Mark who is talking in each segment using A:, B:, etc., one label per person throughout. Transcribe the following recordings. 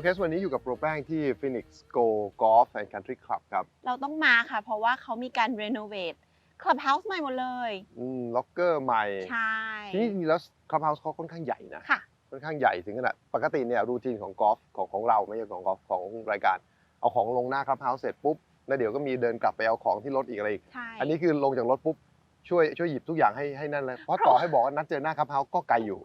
A: เคสวันนี้อยู่กับโปรแป้งที่ Phoenix Go Golf and Country Club ครับ
B: เราต้องมาค่ะ เพราะว่าเขามีการรีโนเวทคลับเฮาส์ใหม่หมดเลย
A: อืมล็อกเกอร์ใหม่
B: ใช่
A: ที่นี่จริงๆแล้ว Clubhouse เขาค่อนข้างใหญ่นะ
B: ค่ะ
A: ค่อนข้างใหญ่ถึงขนาดปกติเนี่ยรูทีนของกอล์ฟของของเราไม่ใช่ของกอล์ฟของรายการ เอาของลงหน้า Clubhouse เสร็จปุ๊บแล้วเดี๋ยวก็มีเดินกลับไปเอาของที่รถอีกอะไรอีก
B: ใช่
A: อันนี้คือลงจากรถปุ๊บช่วยช่วยหยิบทุกอย่างให้ให้นั่นเลยเพราะต่อให้บอกว่านัดเจอหน้า Clubhouse ก็ไกลอยู่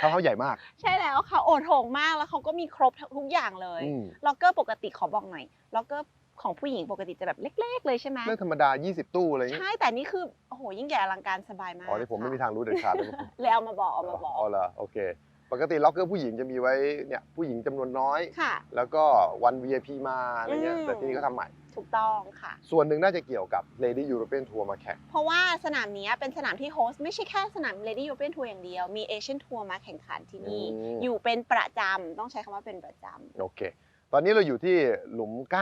A: Clubhouse ใหญ่มาก
B: ใช่แล้วค่ะโอดโถงมากแล้วเขาก็มีครบทุกอย่างเลย
A: อืม
B: ล็อกเกอร์ปกติขอบอกหน่อยล็อกเกอร์ของผู้หญิงปกติจะแบบเล็ก ๆ เลยใช่ไหม
A: เรื่องธรรมดา 20 ตู้อะไรอย่างเงี้ย
B: ใช่แต่นี่คือโอ้โหยิ่งใหญ่อลังการสบายมาก
A: อ๋อนี่ผมไม่มี
B: ค่ะ
A: ทางรู้เด็ดขาดเลย
B: เลยเอามาบอกเอามาบอก
A: อ๋อเหรอโอเค ปกติล็อกเกอร์ผู้หญิงจะมีไว้เนี่ยผู้หญิงจำนวนน้อย
B: ค่ะ
A: แล้วก็วัน VIP มาอะไรเงี้ย
B: อืม
A: แต่ที่นี่เขาทำใหม่
B: ถูกต้องค่ะ
A: ส่วนหนึ่งน่าจะเกี่ยวกับ Lady European Tour มาแข่ง
B: เพราะว่าสนามเนี้ยเป็นสนามที่โฮสต์ไม่ใช่แค่สนาม Lady European Tour อย่างเดียว มี Asian Tour มาแข่งขันที่นี่
A: อืม
B: อยู่เป็นประจำ ต้องใช้คำว่าเป็นประจำ
A: โอเค ตอนนี้เราอยู่ที่หลุม 9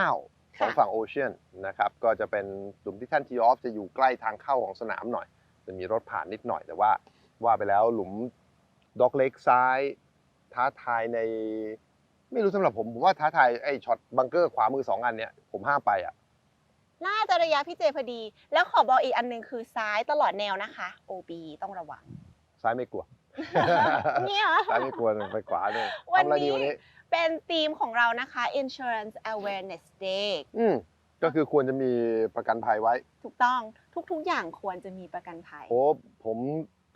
A: ของ
B: ค่ะ
A: ฝั่งโอเชียนนะครับ ก็จะเป็นหลุมที่ท่านทีออฟจะอยู่ใกล้ทางเข้าของสนามหน่อย จะมีรถผ่านนิดหน่อยแต่ว่าว่าไปแล้วหลุม ด็อกเล็กซ้าย ท้าทายใน ไม่รู้สำหรับผมผมว่าท้าทายไอ้ช็อตบังเกอร์ขวามือสองอันเนี้ยผมห้ามไปอะ
B: น่าจะระยะพี่เจพอดี แล้วขอบอกอีกอันหนึงคือซ้ายตลอดแนวนะคะ OB ต้องระวัง
A: ซ้ายไม่กลัว
B: เนี่ยเหรอ
A: ซ้ายไม่กลัวไปขวาเลย
B: วัน
A: ทำอะไรดี
B: นี้
A: วันนี้
B: เป็นธีมของเรานะคะ Insurance Awareness Day
A: อืมก็คือควรจะมีประกันภัยไว้
B: ถูกต้องทุกๆอย่างควรจะมีประกันภัย
A: โอ้ผม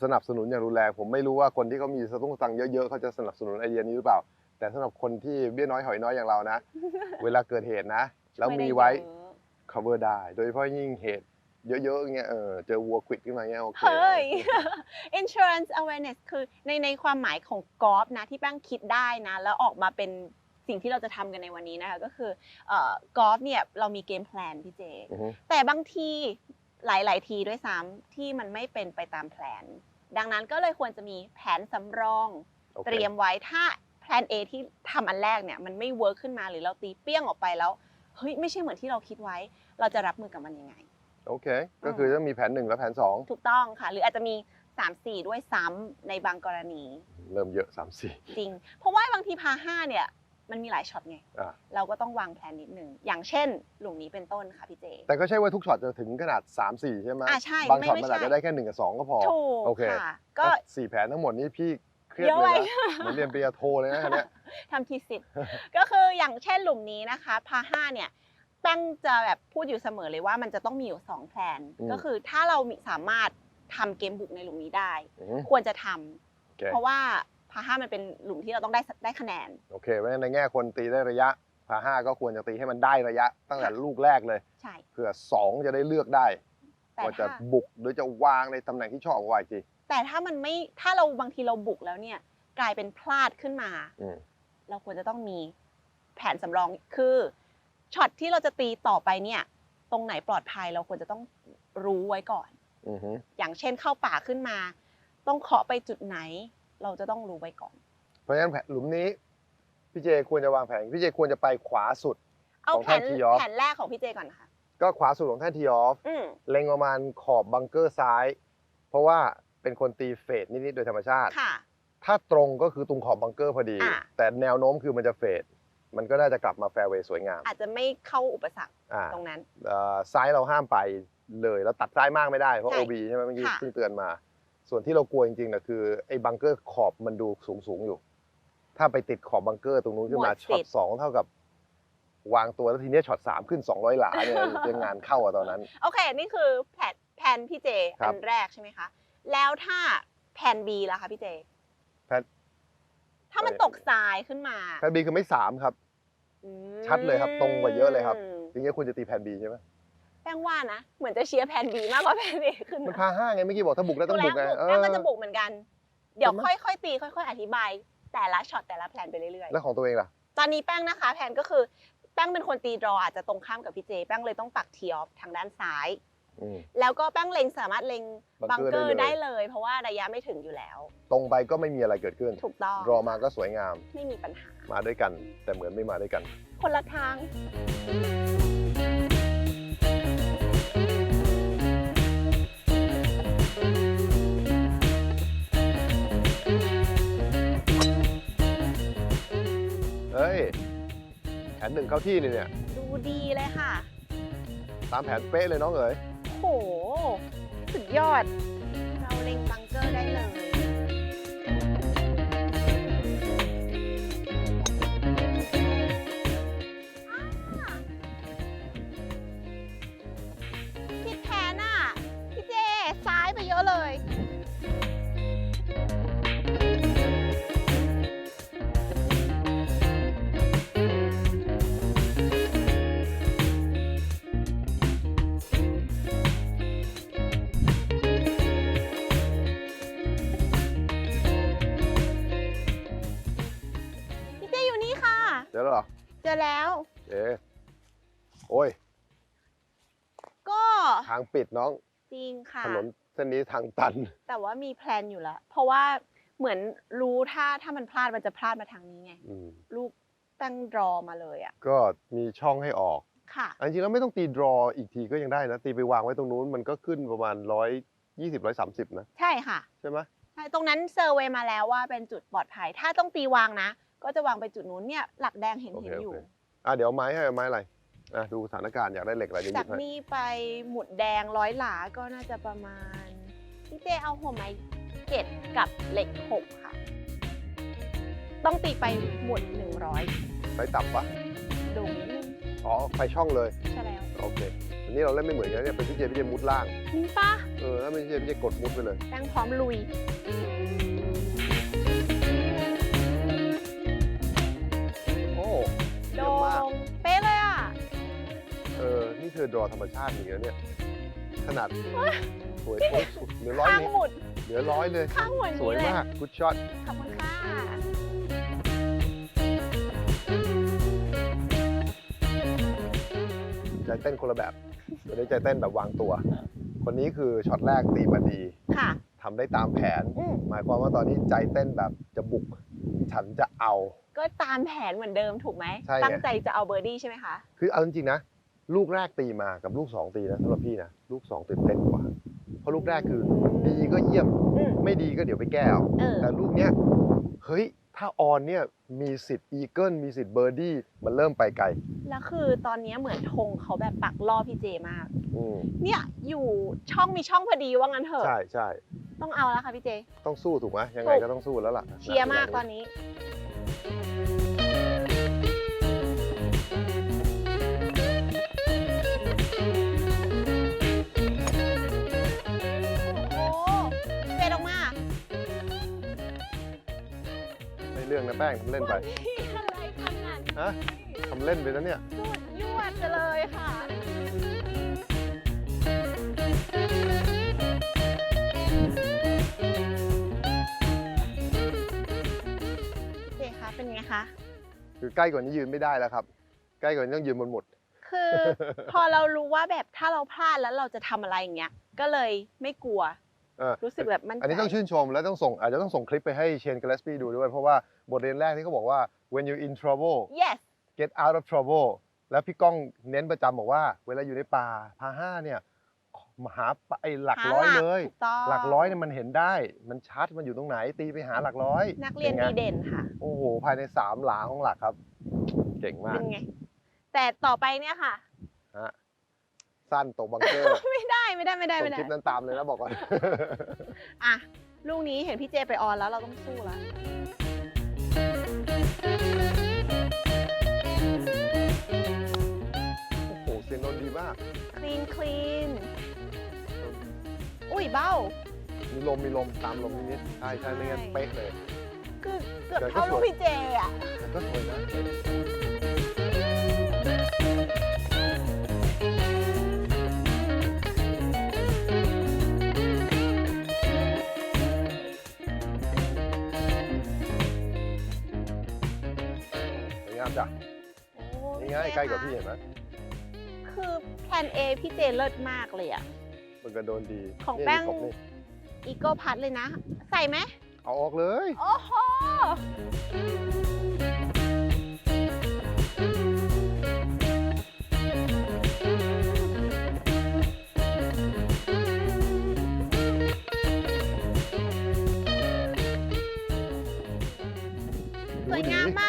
A: สนับสนุนอย่างรุนแรงผมไม่รู้ว่าคนที่เขามีสตุ้งสตังค์เยอะๆเขาจะสนับสนุนไอเดียนี้หรือเปล่า แต่สำหรับคนที่เบี้ยน้อยหอยน้อยอย่างเรานะ เวลาเกิดเหตุนะ แล้วมีไว้ cover ได้ โดยเฉพาะยิ่งเหตุเยอะๆอย่างเงี้ยเออเจอวัวควิดขึ้นมาเงี้ยโอเค
B: เฮ้ย insurance awareness คือในในความหมายของกอล์ฟนะที่แป้งคิดได้นะ แล้วออกมาเป็นสิ่งที่เราจะทำกันในวันนี้นะคะ ก็คือเอ่อกอล์ฟเนี่ยเรามีเกมแพลนพี่เจ
A: อือฮึ
B: แต่บางทีหลาย ๆ ทีด้วยซ้ำที่มันไม่เป็นไปตามแผน ดังนั้นก็เลยควรจะมีแผนสำรอง
A: โอค
B: เตรียมไว้ถ้าแผน A ที่ทำอันแรกเนี่ยมันไม่เวิร์คขึ้นมาหรือเราตีเปี้ยงออกไปแล้วเฮ้ยไม่ใช่เหมือนที่เราคิดไว้ เราจะรับมือกับมันยังไง
A: โอเค ก็คือต้องมีแผนหนึ่งและแผนสอง
B: ถูกต้องค่ะ หรืออาจจะมี3 4 ด้วยซ้ำในบางกรณี
A: เริ่มเยอะสามสี่
B: จริง เพราะว่าบางทีพาห้าเนี่ย มันมีหลายช็อตไง
A: อ่า
B: เราก็ต้องวางแผนนิดนึง อย่างเช่น หลุมนี้เป็นต้นค่ะพี่เจ
A: แต่ก็ใช่ว่าทุกช็อตจะถึงขนาด 3 4 ใช่ไหม
B: อ่าใช่
A: บาง
B: ไม่
A: ช็อต
B: ไม่
A: มันอาจ
B: ใช่
A: จะได้แค่หนึ่งกับสองก็พอ
B: ถูก
A: โอเค
B: ค่ะก็
A: ก็ สี่แผนทั้งหมดนี้พี่เครียด
B: เยอะ
A: เลย
B: ไป
A: นะเหมือนเรียนปริญญาโทเลยนะอันเนี้ย
B: ทำทีสิบก็คืออย่างเช่นหลุมนี้นะคะพาห้าเนี่ยแป้งจะแบบพูดอยู่เสมอเลยว่ามันจะต้องมีอยู่สองแผน
A: อืม
B: ก็คือถ้าเรามีสามารถทำเกมบุกในหลุมนี้ได้
A: อือฮึ
B: ควรจะทำ
A: โอเค
B: เพราะว่า พาห้ามันเป็นหลุมที่เราต้องได้ได้คะแนน
A: โอเคเพราะฉะนั้นในแง่คนตีได้ระยะพาห้าก็ควรจะตีให้มันได้ระยะ ตั้งแต่ลูกแรกเลย
B: ใช่
A: เพื่อ2จะได้เลือกได้
B: แต่
A: ว่าจะ
B: ถ้า
A: บุกหรือจะวางในตำแหน่งที่ชอบของวายจี
B: แต่ถ้ามันไม่ถ้าเราบางทีเราบุกแล้วเนี่ย กลายเป็นพลาดขึ้นมา
A: อืม
B: เราควรจะต้องมีแผนสำรองคือช็อตที่เราจะตีต่อไปเนี่ย ตรงไหนปลอดภัยเราควรจะต้องรู้ไว้ก่อน
A: อือฮึ
B: อย่างเช่นเข้าป่าขึ้นมา ต้องเคาะไปจุดไหน เราจะต้องรู้ไว้ก่อน
A: เพราะฉะนั้นแผนหลุมนี้พี่เจควรจะวางแผนพี่เจควรจะไปขวาสุด
B: เอา
A: ของ
B: แผ
A: ท่าน
B: น
A: tee off
B: แผนแรกของพี่เจก่อนค่ะ
A: ก็ขวาสุดของท่านทีออฟ
B: อืม
A: เล็งประมาณขอบบังเกอร์ซ้าย เพราะว่าเป็นคนตีเฟดนิดๆโดยธรรมชาติ
B: ค่ะ
A: ถ้าตรงก็คือตรงขอบบังเกอร์พอดี
B: อะ
A: แต่แนวโน้มคือมันจะเฟดมันก็น่าจะกลับมาแฟร์เวย์สวยงาม
B: อาจจะไม่เข้าอุปสรรค
A: อ่า
B: ตรงนั้น
A: เอ่อซ้ายเราห้ามไปเลย แล้วตัดซ้ายมากไม่ได้ เพราะ
B: ใช่
A: OB ใช่ไหมเมื่อกี้
B: ค่ะ
A: เพิ่งเตือนมา ส่วนที่เรากลัวจริงๆนะคือไอ้บังเกอร์ขอบมันดูสูงสูงๆอยู่ ถ้าไปติดขอบบังเกอร์ตรงนู้นขึ้นมาช็อตสองเท่ากับ วางตัวแล้วทีเนี้ยช็อตสามขึ้น200หลาเนี่ยจะงานเข้าอะตอนนั้น
B: โอเค นี่คือแผนแผนพี่เจ
A: ครั
B: อั
A: บ
B: นแรกใช่ไหมคะ แล้วถ้าแผน B ล่ะคะพี่เจ
A: แผน
B: ถ้ามันตกทรายขึ้นมา
A: แพนบีคือไม่สามครับ
B: อืม
A: ชัดเลยครับตรงกว่าเยอะเลยครับทีนี้คุณจะตีแพนบีใช่ไหม
B: แป้งว่านะเหมือนจะเชียร์แผน B มากกว่าแผน A ขึ้น
A: มันพาห้าไงเมื่อกี้บอกถ้าบุกได้ต้องบุกไง
B: แล้วบุกแป้งก็จะ
A: เออ
B: บุกเหมือนกัน เดี๋ยว
A: แต่มัน
B: ค่อยๆตีค่อย ๆ อธิบาย แต่ละช็อตแต่ละแผนไปเรื่อย
A: แล้วของตัวเองล่ะ
B: ๆ ตอนนี้แป้งนะคะ แผนก็คือแป้งเป็นคนตีดรออาจจะตรงข้ามกับพี่เจ แป้งเลยต้องปักทีออฟทางด้านซ้าย
A: อืม
B: แล้วก็แป้งเล็งสามารถเล็ง
A: บั
B: บั
A: ง
B: ง
A: เก
B: เก
A: อ
B: อ
A: ร์
B: ร์
A: ได้
B: ได้
A: เลย
B: เลย เพราะว่าระยะไม่ถึงอยู่แล้ว
A: ตรงไปก็ไม่มีอะไรเกิดขึ้น
B: ถูกต้อง
A: รอมาก็สวยงาม
B: ไม่มีปัญหา
A: มาด้วยกัน แต่เหมือนไม่มาด้วยกัน
B: คนละทาง
A: เฮ้ย แผนหนึ่งเข้าที่นี่เนี่ย
B: ดูดีเลยค่ะ
A: ตามแผนเป๊ะเลยน้องเอ๋ย
B: โห สุดยอด เราเล็งบังเกอร์ได้เลย อเจอ
A: แล้ว เอ๊ะโอ้ย
B: ก็
A: ทางปิดน้อง
B: จริงค่ะ
A: ถนนเส้นนี้ทางตัน
B: แต่ว่ามีแพลนอยู่แล้ว เพราะว่าเหมือนรู้ถ้าถ้ามันพลาดมันจะพลาดมาทางนี้ไง
A: อืม
B: ลูกตั้งรอมาเลยอะ
A: ก็มีช่องให้ออก
B: ค่ะ
A: อันจริงๆแล้วไม่ต้องตีดรออีกทีก็ยังได้นะ ตีไปวางไว้ตรงนู้นมันก็ขึ้นประมาณร้อยยี่สิบร้อยสามสิบนะ
B: ใช่ค่ะ
A: ใช่ไหม
B: ใช่ตรงนั้นเซอร์เวยมาแล้วว่าเป็นจุดปลอดภัย ถ้าต้องตีวางนะ ก็จะวางไปจุดนู้นเนี่ยหลักแดงเห็น
A: โอ
B: เห็
A: เคนโอ
B: อยู่
A: เคอะเดี๋ยวเอาไม้ให้เอาไม้อะไรอะดูสถานการณ์อยากได้เหล็กอะไรเดี๋ยวห
B: จา
A: ยิ
B: ก
A: บให้
B: นี่ไปหมุดแดงร้อยหลาก็น่าจะประมาณพี่เจเอาหัวไม้เจ็ดกับเหล็กหกค่ะ ต้องตีไปหมุดหนึ่งร้อย
A: ใช้ต่ำปะ
B: ดูนิดนึง
A: อ๋อไปช่องเลย
B: ใช่แล้ว
A: โอเคอันนี้เราเล่นไม่เหมือนกันเนี่ยเป็นพี่เจพี่เจมุดล่าง
B: นี่ปะ
A: เออถ้าไม่พี่เจพี่เจกดมุดไปเลย
B: แป้งพร้อมลุย ด
A: รอธรรมชาติจริงๆนะเนี่ยขนาดสวยสุดเหลือร้อย
B: ข้าง
A: เลย
B: หมุด
A: เหลือร้อยเลย
B: ข้างหมุด
A: สวยมากกุดช็อต
B: ขอบคุณค่ะ
A: ใจเต้นคนละแบบตัวนี้ใจเต้นแบบวางตัว คนนี้คือช็อตแรกตีมาดี
B: ค่ะ
A: ทำได้ตามแผน หมายความว่าตอนนี้ใจเต้นแบบจะบุก ฉันจะเอา
B: ก็ตามแผนเหมือนเดิมถูกไหม ตั้งใจจะเอาเบอร์ดี้ใช่ไหมคะ
A: คือเอาจริงๆนะ ลูกแรกตีมากับลูกสองตีนะสำหรับพี่นะลูกสองตื่นเต้นกว่า เพราะลูกแรกคือดีก็เยี่ยม
B: อืม
A: ไม่ดีก็เดี๋ยวไปแก้เอา
B: เออ
A: แต่ลูกเนี้ยเฮ้ยถ้าออนเนี่ยมีสิทธิ์อีเกิลมีสิทธิ์เบอร์ดี้มันเริ่มไปไกล
B: แล้วคือตอนนี้เหมือนธงเขาแบบปักล่อพี่เจมาก
A: อืม
B: เนี่ยอยู่ช่องมีช่องพอดีว่างั้นเถอะ
A: ใช่ใช่
B: ต้องเอาแล้วค่ะพี่เจ
A: ต้องสู้ถูกไหมยังไง
B: ถูก
A: ก็ต้องสู้แล้วล่ะ
B: เชียร์มากตอนนี้โรื่
A: องนะแป้งทำเล่นไป
B: พี่อะไรขนาดนี้
A: ฮะทำเล่นไปนะเนี่ย
B: สุดยวดไปเลยค่ะเจคะเป็นไงคะ
A: คือใกล้กว่านี้ยืนไม่ได้แล้วครับ ใกล้กว่านี้ต้องยืนบนหมุด
B: คือ พอเรารู้ว่าแบบถ้าเราพลาดแล้วเราจะทำอะไรอย่างเงี้ย ก็เลยไม่กลัว
A: เออ
B: รู้สึกแบบมั่นใจ
A: อันนี้ต้องชื่นชมและต้องส่งอาจจะต้องส่งคลิปไปให้เชนก l ลสปีดูด้วย เพราะว่าบทเรียนแรกที่เขาบอกว่า when you in trouble
B: yes
A: get out of trouble แล้วพี่ก้องเน้นประจำบอกว่า เวลาอยู่ในป่าพาห้าเนี่ยมาหาไอ้หลักร้อยเลย
B: ถูกต้อง
A: หลักร้อยเนี่ยมันเห็นได้ มันชัดมันอยู่ตรงไหน ตีไปหาหลักร้อย
B: นักเรียน
A: ป็
B: ดี
A: ไง
B: เด่นค่ะ
A: โอ้โห ภายในสามหลาของหลักครับ เก่งมาก
B: เป็นไง แต่ต่อไปเนี่ยค่ะ
A: ฮะ สั้นตกบังเกอร์
B: ไม่ได้ไม่ได้ไม่ได้
A: ส่
B: ไม่
A: ง
B: ได้
A: คลิปนั้นตามเลยนะบอกก่อน
B: อะลูกนี้เห็นพี่เจไปออนแล้วเราต้องสู้แล้ว
A: โอ้โหเสียงโดนดีมาก
B: คลีนคลีนอุ้ยเบ้า
A: มีลมมีลมตามลมนิดๆใช่ใช่ไม่งั้น
B: ใช่
A: เป๊ะเลย
B: คือเกือบ
A: แต่ก็
B: เท่า
A: ส
B: ลู
A: ว
B: ก
A: ย
B: พี่เจอะ
A: แต่ก็สวยนะ งามจ้ะ
B: โอ้
A: นี่ไง
B: พี่เจ
A: ล้กว่าพี่เห็นไหม
B: คือแพลน A พี่เจเลิศมากเลยอะ
A: มันก็โดนดี
B: ของ
A: นี่
B: แป้ง
A: มีกบนี่
B: อีโก้พัดเลยนะ ใส่ไหม
A: เอาออกเลย
B: โอ้โห สวยงามมาก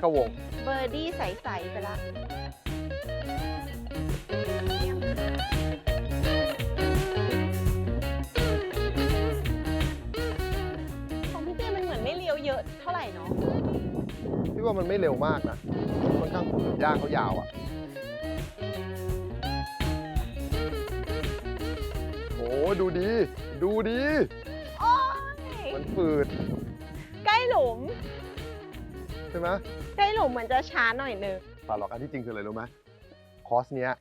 B: ค่ะพี่เจ
A: พัดเข้าวง
B: เบอร์ดี้ใส ๆ ไปละของพี่เจมันเหมือนไม่เลี้ยวเยอะเท่าไหร่เนาะ
A: พี่ว่ามันไม่เร็วมากนะค่อนข้างฝืนย่างเขายาวอะโอ้ดูดี ดูดี
B: โอ้ย
A: มันฝืด
B: ใกล้หลุม
A: ใช่ไหม
B: ใกล้หลุมเหมือนจะช้าหน่อยนึง
A: ป่าหรอกอันที่จริงคืออะไรรู้ไหมคอร์สเนี้ย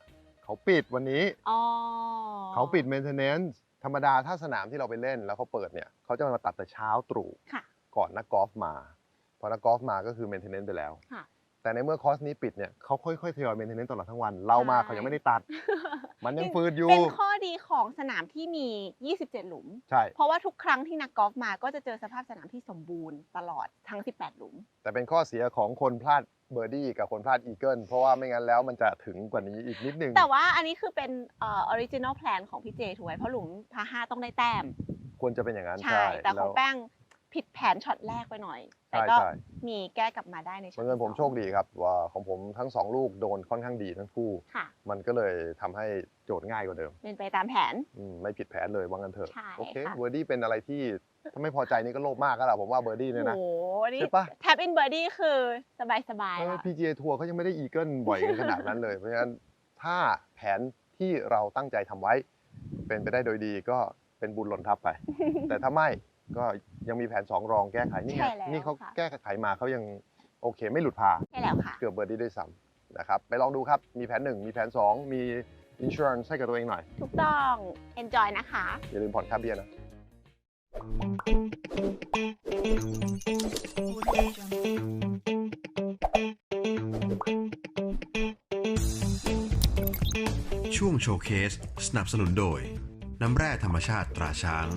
A: เขาปิดวันนี้
B: อ๋อ
A: เขาปิด maintenance ธรรมดาถ้าสนามที่เราไปเล่นแล้วเขาเปิดเนี่ยเขาจะมาตัดแต่เช้าตรู่
B: ค่ะ
A: ก่อนนักกอล์ฟมา พอนักกอล์ฟมาก็คือ maintenance ไปแล้ว
B: ค่ะ
A: แต่ในเมื่อคอร์สนี้ปิดเนี่ยเขาค่อยๆทยอย maintenance ตลอดทั้งวัน เรามา
B: ใช่
A: เขายังไม่ได้ตัด มันยังฟืดอยู่
B: เป็นข้อดีของสนามที่มี 27 หลุม
A: ใช่
B: เพราะว่าทุกครั้งที่นักกอล์ฟมาก็จะเจอสภาพสนามที่สมบูรณ์ตลอดทั้ง 18 หลุม
A: แต่เป็นข้อเสียของคนพลาดเบอร์ดี้กับคนพลาดอีเกิลเพราะว่าไม่งั้นแล้วมันจะถึงกว่านี้อีกนิดนึง
B: แต่ว่าอันนี้คือเป็นเอ่อ original plan ของพี่เจถูกไหมเพราะหลุมพาห้าต้องได้แต้ม
A: ควรจะเป็นอย่างนั้น
B: ใช่ แต่ของ
A: ล้ว
B: แป้ง ผิดแผนช็อตแรกไปหน่อย แต่
A: ใช่
B: ก็
A: ใช่
B: มีแก้กลับมาได้ในช็อ
A: บั
B: ต
A: งเอิญ
B: ที่
A: ผม
B: สอง
A: โชคดีครับว่าของผมทั้งสองลูกโดนค่อนข้างดีทั้งคู่
B: ค่ะ
A: มันก็เลยทำให้โจทย์ง่ายกว่าเดิม
B: เป็นไปตามแผน
A: อืมไม่ผิดแผนเลยว่างั้นเถอะ
B: ใช่
A: โอเค
B: ค่ะ
A: เบอร์ดี้เป็นอะไรที่ถ้าไม่พอใจนี่ก็โลภมากก็แหละผมว่าเบอร์ดี้เนี่ยนะ
B: โอ้โหนี่
A: ใช่ปะ
B: แท็บอินเบอร์ดี้คือสบายสบาย
A: เออ
B: ละ
A: PGA ทัวร์เขายังไม่ได้อีเกิลบ่อยกันขนาดนั้นเลย เพราะฉะนั้นถ้าแผนที่เราตั้งใจทำไว้ เป็นไปได้โดยดีก็เป็นบุญหล่นทับไป แต่ถ้าไม่ ก็ยังมีแผนสองรองแก้ไขนี่ไง
B: ใช่แล้ว
A: นี่เขา
B: ค่ะ
A: แก้ไขมาเขายังโอเคไม่หลุดพา
B: ใช่แล้วค่ะ
A: เกือบเบอร์ดี้ด้วยซ้ำนะครับ ไปลองดูครับ มีแผน 1 มีแผน 2 มี insurance ให้กับตัวเองหน่อย
B: ถูกต้อง enjoy นะคะ
A: อย่าลืมผ่อนค่าเบี้ยนะ
C: ช่วงโชว์เคส สนับสนุนโดย น้ำแร่ธรรมชาติตราช้าง